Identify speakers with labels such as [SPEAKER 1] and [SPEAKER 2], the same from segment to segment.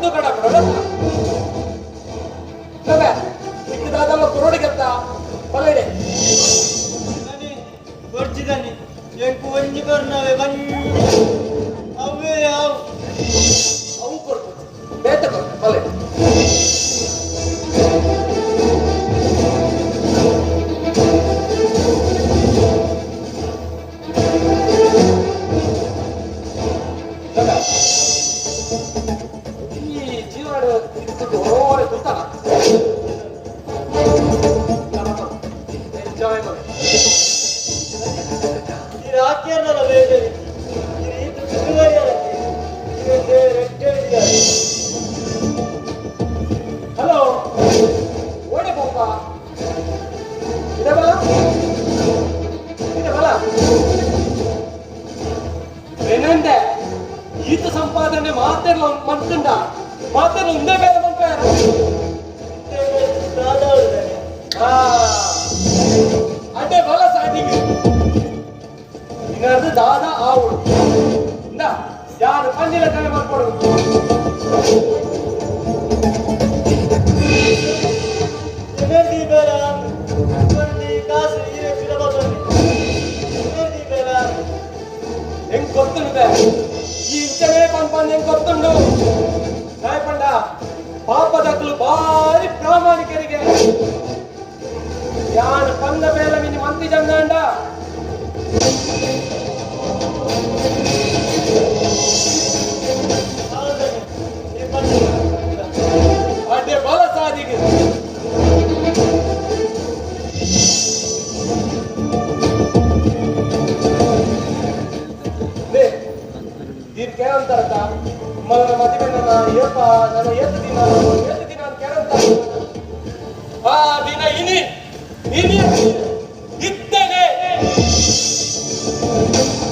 [SPEAKER 1] だからこれだ కన్నీళ్ళ కనబడతాడు ఇంకొత్తుండే ఈ ఇంటనే పంపండి
[SPEAKER 2] ఇంకొత్తుండు నాయపండ పాప
[SPEAKER 1] దక్కులు భారీ ప్రామాణికరిగే యాన్ పంద వేల మిని మంతి జంగాండా Música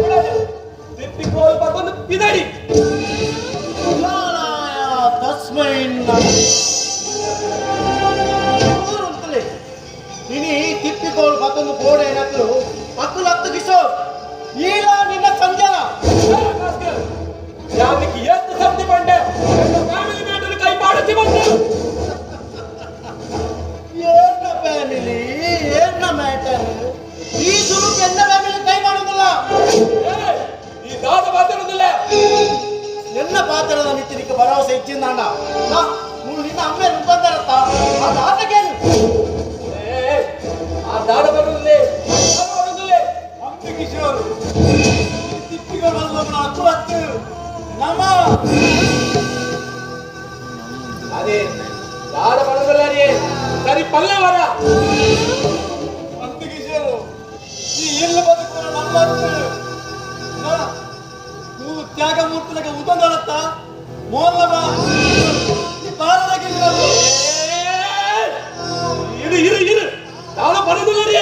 [SPEAKER 1] ಬಿಡಾಡು ತಿಪ್ಪಿಕೊಳ್ಳಲು ಮತ್ತೊಂದು ಬಿದಾಡಿ
[SPEAKER 2] ಜ್ಞಾನಾಯ ಹತ್ತು ಕಿಶೋರ್ ಈಗ ನಿನ್ನ ಸಂಜನ.
[SPEAKER 1] ಯಾವನಿಗೆ ಎಷ್ಟು ಸಬ್ದಿ ಬಂಡೆ ಫ್ಯಾಮಿಲಿ ಮ್ಯಾಟರ್ ಕೈ ಮಾಡುತ್ತಿ ಬಂದು.
[SPEAKER 2] ಏನ ಫ್ಯಾಮಿಲಿ ಏನ ಮ್ಯಾಟರ್ ಈ ಅದೇ
[SPEAKER 1] ದಾಡ ಬರುದಿಲ್ಲ ರೀ ಸರಿ ಪಲ್ಲೆ ವರ
[SPEAKER 2] ಅಂಬಿ ಕಿಶೋರ್ ಈ ಎಲ್ಲ ಬದುಕು ನಮ್ಮ ಹತ್ತು ನಾ, ನೀವು ತ್ಯಾಗ ಮೂರ್ತನಗೆ ಉದಂದಳತ್ತ ಮೋರ್ಲವ ಈ ಬಾಲದಾಗಿಲ್ಲ
[SPEAKER 1] ಏ, ಇರು ಇರು ಇರು ದಾಡ ಬರುದಿಲ್ಲ ರೀ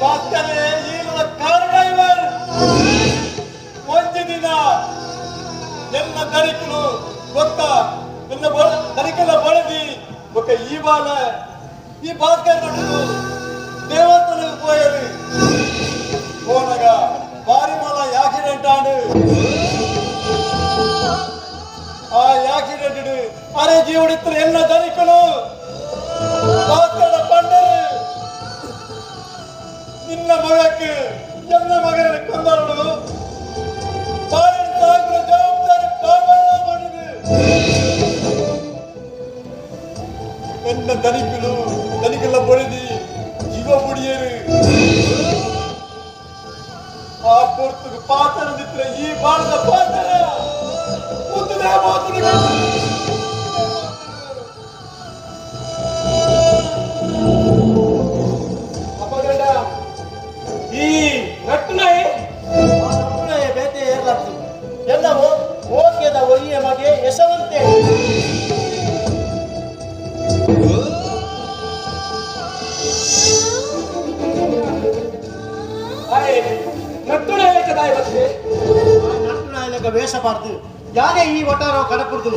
[SPEAKER 2] ಈ ಬಾಕ್ಕನೆ ಈಗಲ ಕಾರ್ ಡ್ರೈವರ್ ಒಂದು ದಿನ ನಿನ್ನ ತನಿಖಲು ಗೊತ್ತ ನಿನ್ನ ಬಳ ತನಿಖಲ ಬಳದಿ ఒక ఈ బాల ఈ భాస్కర్ నటుడు దేవతలకు పోయేది పోనగా వారి మళ్ళ యాక్సిడెంట్ ఆడు ఆ యాక్సిడెంట్ అరే జీవుడిత్తులు ఎన్న ధనికులు భాస్కర పండరు சின்ன மகளுக்கு என்ன மகனை கொண்டாடணும் தாயின் தாக்குற ஜவாப்தாரி தாமல்லாம் பண்ணுது என்ன தனிக்கணும் தனிக்கல பொழுது ஜீவ முடியரு ಆ ಕೊಡ್ತು ಪಾತ್ರ ಈ ಬಾಳದ ಪಾತ್ರ ಮುದ್ದೆ ಮಾತ್ರ ವೇಷ ಪಾರ್ದು ಯಾನೇ ಈ ಒಟ್ಟಾರ ಕಡಪುಡ್ದು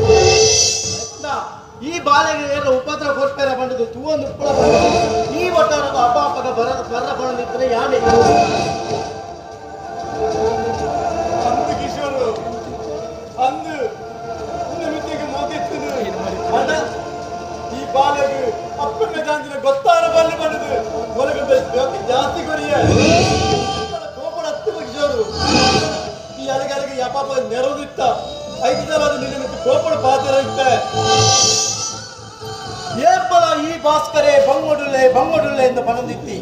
[SPEAKER 2] ಈ ಬಾಲೆಗೆ ಏನು ಉಪದ್ರ ಕೊಡ್ತಾರೆ ಬಂದದ್ದು ಉಪ್ಪಳ ಬಂದದ್ದು. ಈ ಒಟ್ಟಾರದ ಅಪ್ಪ ಅಪ್ಪಗ ಬರ ಬರ ಬಂದಿದ್ರೆ ಯಾನೇ ಅದು ನಿನ್ನ ಮಿತಿ ಕೋಪಡ ಪಾತ್ರ ಇತ್ತ ಏಪಲ ಈ ಭಾಸ್ಕರೇ ಬಂಗೊಡುಲ್ಲೆ ಬಂಗೊಡುಲ್ಲೆ ಎಂದು ಬಂದಿತ್ತಿ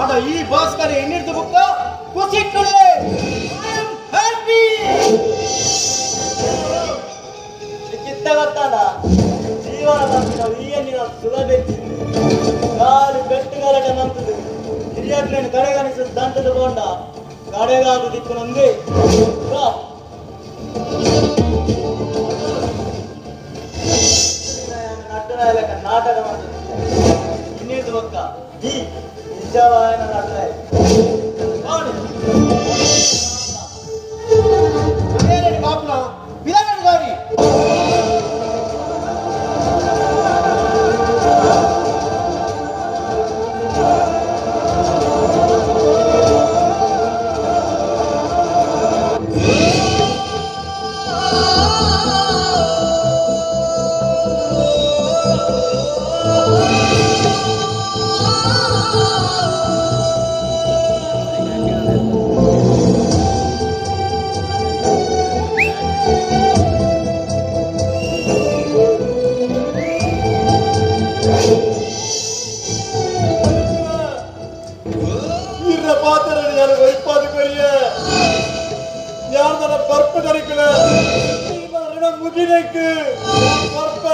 [SPEAKER 2] ಆದ ಈ ಭಾಸ್ಕರ ಎನ್ನಿಡ್ದು ಬುಕ್ಕ ಕುಸಿಟ್ಟುಳ್ಳೆ ಹ್ಯಾಪಿ
[SPEAKER 3] ಚಿತ್ತ ಗೊತ್ತಾದ ಜೀವನ ಬಂದಿನ ಈಯನಿನ ಸುಲಭೆಚ್ಚಿ ಕಾಲು ಬೆಟ್ಟುಗಲಟ ನಂತದು ಹಿರಿಯಟ್ಲೇನು ಕಡೆಗಣಿಸಿದ ದಂತದ ಕೊಂಡ ಕಡೆಗಾದ ದಿಕ್ಕು ನಂದಿ ನಟನಾಯಕ ನಾಟಕ ಮಾಡಿದ ಇನ್ನಿದ್ದು ಬೊಕ್ಕ ಈ ನಿಜವಾಯನ ನಟನಾಯ
[SPEAKER 2] ಅದೇನೇನು
[SPEAKER 4] கிழக்கு கற்ப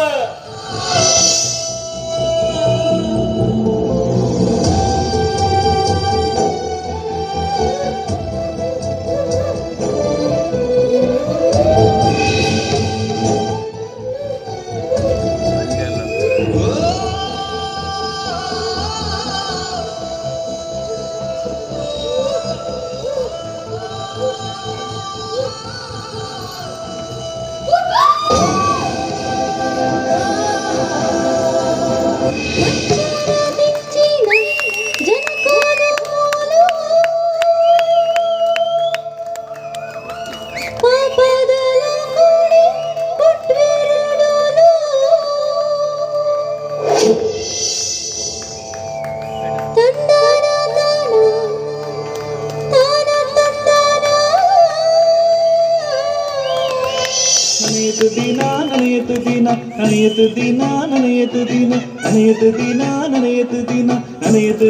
[SPEAKER 4] நனையத்து தினா நனையத்து தினா நனையத்து தினா நனையத்து தினா நனையத்து